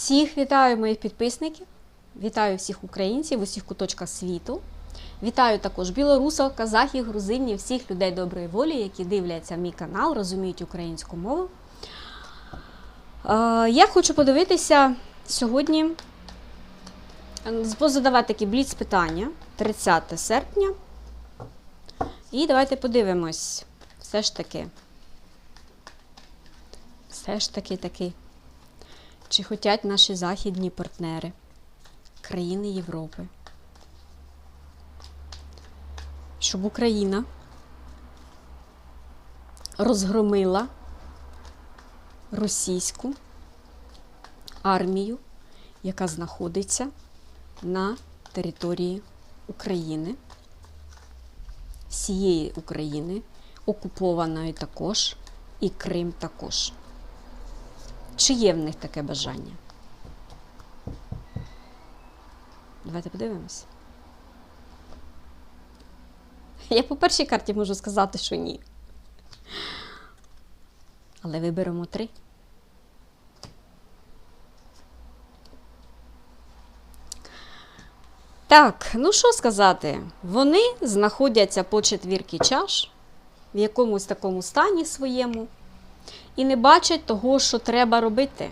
Всіх вітаю моїх підписників, вітаю всіх українців усіх куточках світу. Вітаю також білорусів, казахів, грузинів, всіх людей доброї волі, які дивляться мій канал, розуміють українську мову. Е, Я хочу подивитися сьогодні, е, позадавати такі бліц питання 30 серпня. І давайте подивимось, все ж таки. Все ж таки таки. Чи хотять наші західні партнери, країни Європи, щоб Україна розгромила російську армію, яка знаходиться на території України, всієї України, окупованої також, і Крим також. Чи є в них таке бажання? Давайте подивимось. Я по першій карті можу сказати, що ні. Але виберемо три. Так, ну що сказати? Вони знаходяться по четвірки чаш в якомусь такому стані своєму і не бачать того, що треба робити.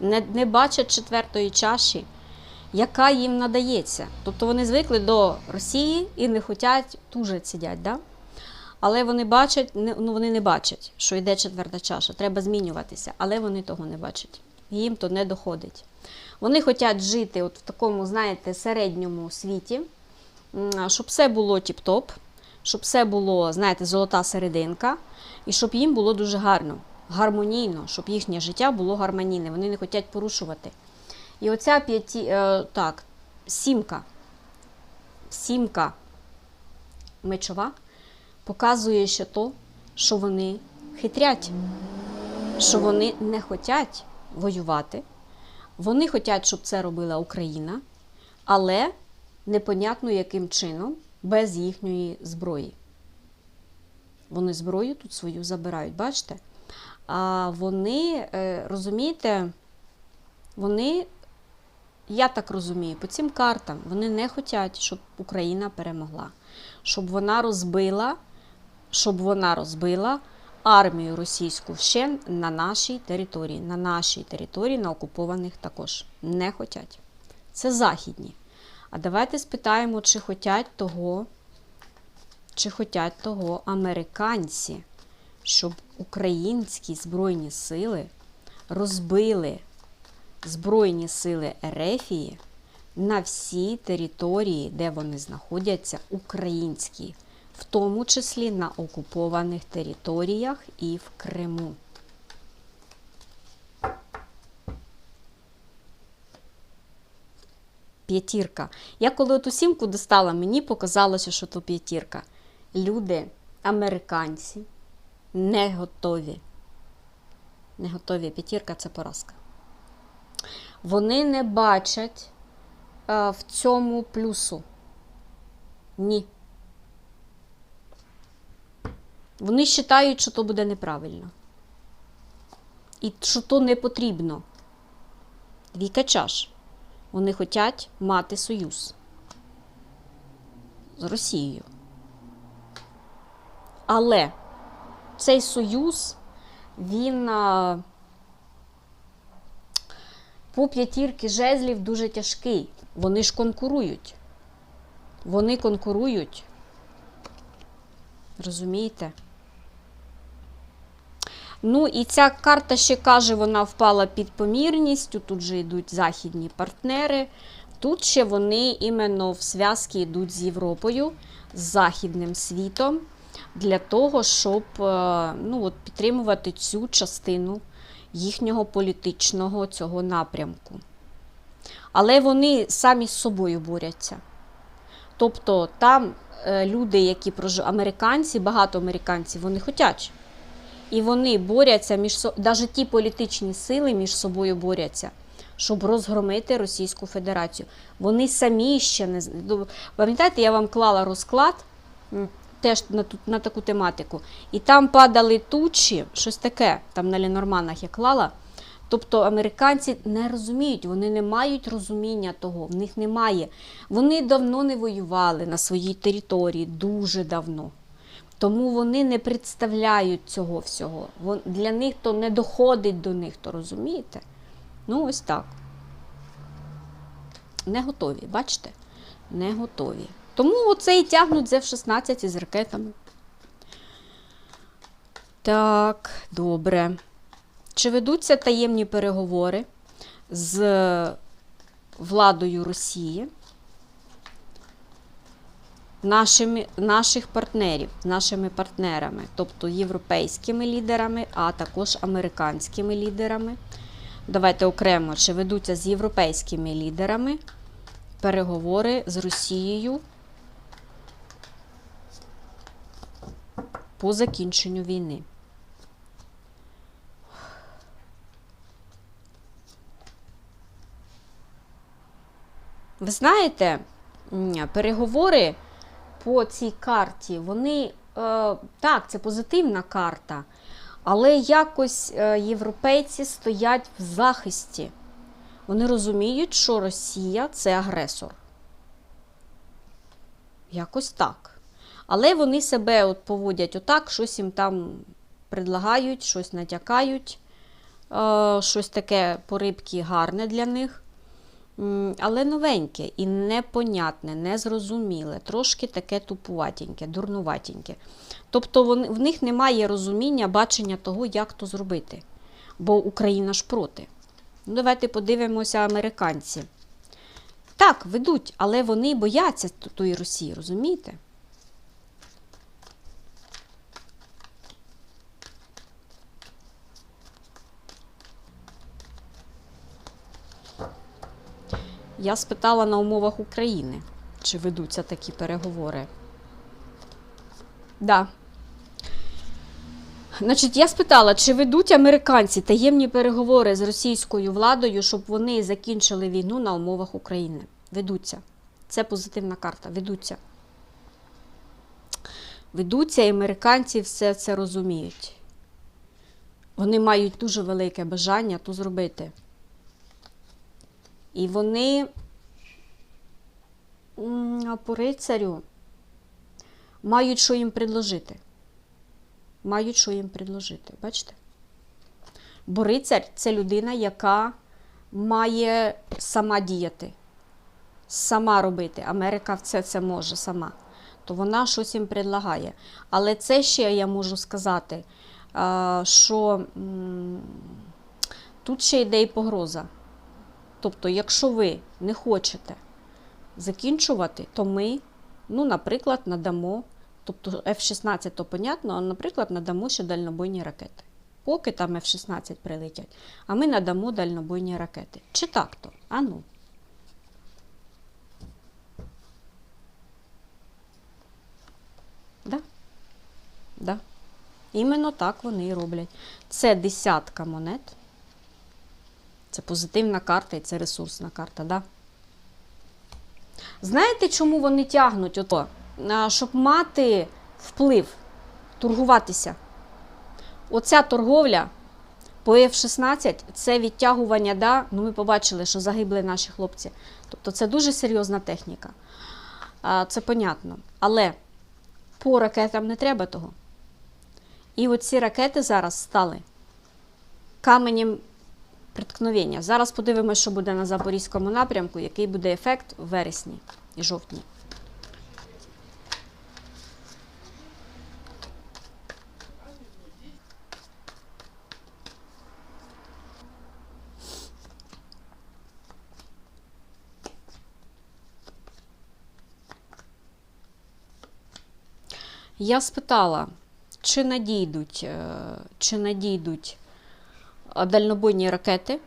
Не, не бачать четвертої чаші, яка їм надається. Тобто вони звикли до Росії і не хочуть, тужать сидять, да? але вони бачать, ну вони не бачать, що йде четверта чаша. Треба змінюватися, але вони того не бачать. Їм то не доходить. Вони хочуть жити от в такому, знаєте, середньому світі, щоб все було тіп-топ, щоб все було, знаєте, золота серединка, і щоб їм було дуже гарно, гармонійно, щоб їхнє життя було гармонійне. Вони не хочуть порушувати. І оця п'яті, е, так, сімка, сімка мечова показує ще то, що вони хитрять, що вони не хочуть воювати. Вони хочуть, щоб це робила Україна, але непонятно яким чином без їхньої зброї. Вони зброю тут свою забирають, бачите? А вони, е, розумієте, вони, я так розумію, по цим картам вони не хочуть, щоб Україна перемогла, щоб вона розбила, щоб вона розбила армію російську ще на нашій території, на нашій території, на окупованих також. Не хочуть. Це західні. А давайте спитаємо, чи хочуть того, чи хочуть того американці, щоб українські збройні сили розбили Збройні сили Ерефії на всі території, де вони знаходяться, українські, в тому числі на окупованих територіях і в Криму. П'ятірка. Я коли ту сімку достала, мені показалося, що то п'ятірка. Люди, американці, не готові. Не готові. П'ятірка це поразка. Вони не бачать е, в цьому плюсу. Ні. Вони вважають, що то буде неправильно. І що то не потрібно. Двійка чаш. Вони хочуть мати союз з Росією. Але цей союз, він по п'ятірки жезлів дуже тяжкий. Вони ж конкурують. Вони конкурують. Розумієте? Ну, і ця карта ще каже, вона впала під помірністю. Тут же йдуть західні партнери. Тут ще вони іменно в зв'язки йдуть з Європою, з західним світом, для того, щоб е, ну, от, підтримувати цю частину їхнього політичного цього напрямку. Але вони самі з собою борються. Тобто там е, люди, які проживають, американці, багато американців, вони хочуть. І вони борються між собою, навіть ті політичні сили між собою борються, щоб розгромити Російську Федерацію. Вони самі ще не ну, Пам'ятаєте, я вам клала розклад теж на, ту- на таку тематику. І там падали тучі, щось таке, там на Ленорманах я клала. Тобто американці не розуміють, вони не мають розуміння того, в них немає. Вони давно не воювали на своїй території, дуже давно. Тому вони не представляють цього всього. Для них то не доходить до них, то розумієте? Ну, ось так. Не готові, бачите? Не готові. Тому оце і тягнуть з F-16 із ракетами. Так, добре. Чи ведуться таємні переговори з владою Росії, нашими, наших партнерів, нашими партнерами, тобто європейськими лідерами, а також американськими лідерами? Давайте окремо, чи ведуться з європейськими лідерами переговори з Росією по закінченню війни. Ви знаєте, переговори по цій карті, вони е, так, це позитивна карта, але якось е, європейці стоять в захисті. Вони розуміють, що Росія це агресор. Якось так. Але вони себе от поводять отак, щось їм там предлагають, щось натякають, е, щось таке по рибки гарне для них. Але новеньке і непонятне, незрозуміле, трошки таке тупуватеньке, дурнуватеньке. Тобто вони, в них немає розуміння, бачення того, як то зробити. Бо Україна ж проти. Ну, давайте подивимося американці. Так, ведуть, але вони бояться тої Росії, розумієте? Я спитала на умовах України, чи ведуться такі переговори. Да. Значить, я спитала, чи ведуть американці таємні переговори з російською владою, щоб вони закінчили війну на умовах України. Ведуться. Це позитивна карта. Ведуться. Ведуться, і американці все це розуміють. Вони мають дуже велике бажання то зробити. І вони по рицарю мають що їм предложити. Мають що їм предложити. Бачите? Бо рицар це людина, яка має сама діяти, сама робити. Америка все це може сама. То вона щось їм предлагає. Але це ще я можу сказати, що тут ще йде і погроза. Тобто, якщо ви не хочете закінчувати, то ми, ну, наприклад, надамо, тобто F-16, то понятно, а, наприклад, надамо ще дальнобойні ракети. Поки там F-16 прилетять, а ми надамо дальнобойні ракети. Чи так то? А ну. Да? Да. Іменно так вони і роблять. Це десятка монет. Це позитивна карта і це ресурсна карта, да? Знаєте, чому вони тягнуть ото? Щоб мати вплив, торгуватися. Оця торговля по F-16 це відтягування, да? ну ми побачили, що загибли наші хлопці. Тобто це дуже серйозна техніка. Це понятно. Але по ракетам не треба того. І оці ракети зараз стали каменем приткновення. Зараз подивимося, що буде на Запорізькому напрямку, який буде ефект в вересні і жовтні. Я спитала, чи надійдуть, е, чи надійдуть дальнобойні ракети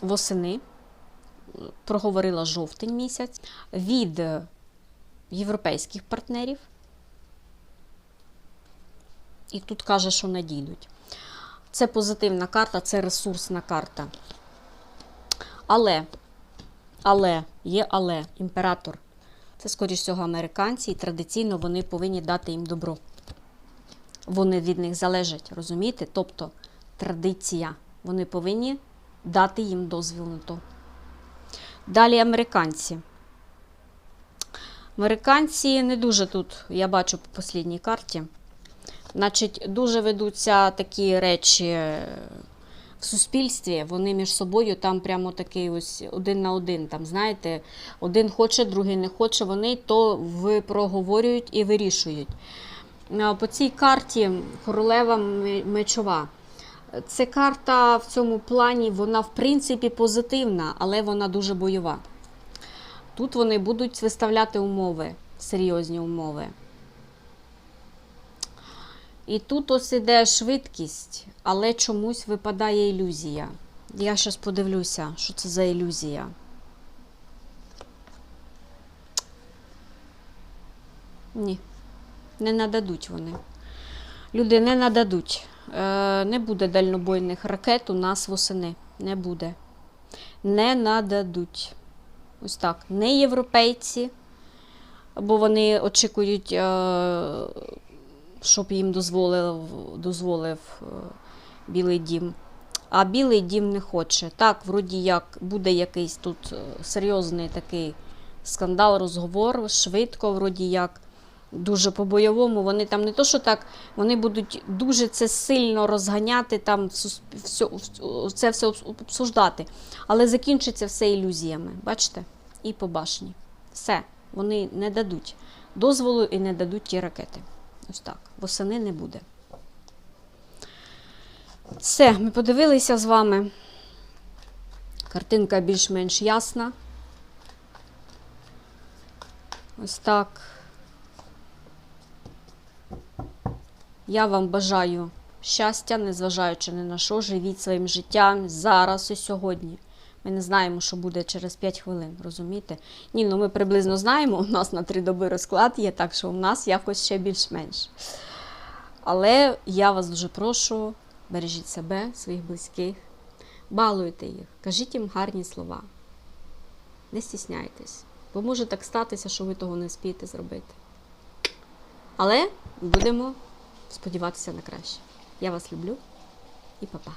восени, проговорила жовтень місяць, від європейських партнерів. І тут каже, що надійдуть. Це позитивна карта, це ресурсна карта. Але, але, є але, імператор. Це, скоріш всього, американці, і традиційно вони повинні дати їм добро. Вони від них залежать, розумієте? Тобто традиція. Вони повинні дати їм дозвіл на то. Далі американці. Американці не дуже тут, я бачу по послідній карті. Значить, дуже ведуться такі речі е, в суспільстві. Вони між собою там прямо такий ось один на один. Там, знаєте, один хоче, другий не хоче. Вони то проговорюють і вирішують. По цій карті королева мечова. Це карта в цьому плані, вона в принципі позитивна, але вона дуже бойова. Тут вони будуть виставляти умови, серйозні умови. І тут ось іде швидкість, але чомусь випадає ілюзія. Я зараз подивлюся, що це за ілюзія. Ні, не нададуть вони. Люди не нададуть. Е, не буде дальнобойних ракет у нас восени. Не буде. Не нададуть. Ось так. Не європейці, бо вони очікують, е, щоб їм дозволив, дозволив е, Білий дім. А Білий дім не хоче. Так, вроді як буде якийсь тут серйозний такий скандал, розговор, швидко, вроді як. Дуже по-бойовому. Вони там не то, що так, вони будуть дуже це сильно розганяти, там всю- це все обсуждати. Але закінчиться все ілюзіями. Бачите? І по башні. Все, вони не дадуть дозволу і не дадуть ті ракети. Ось так. Восени не буде. Все, ми подивилися з вами. Картинка більш-менш ясна. Ось так. Я вам бажаю щастя, незважаючи ні на що, живіть своїм життям зараз і сьогодні. Ми не знаємо, що буде через 5 хвилин, розумієте? Ні, ну ми приблизно знаємо, у нас на три доби розклад є, так що у нас якось ще більш-менш. Але я вас дуже прошу, бережіть себе, своїх близьких, балуйте їх, кажіть їм гарні слова. Не стісняйтесь, бо може так статися, що ви того не спієте зробити. Але будемо сподіватися на краще. Я вас люблю і па-па.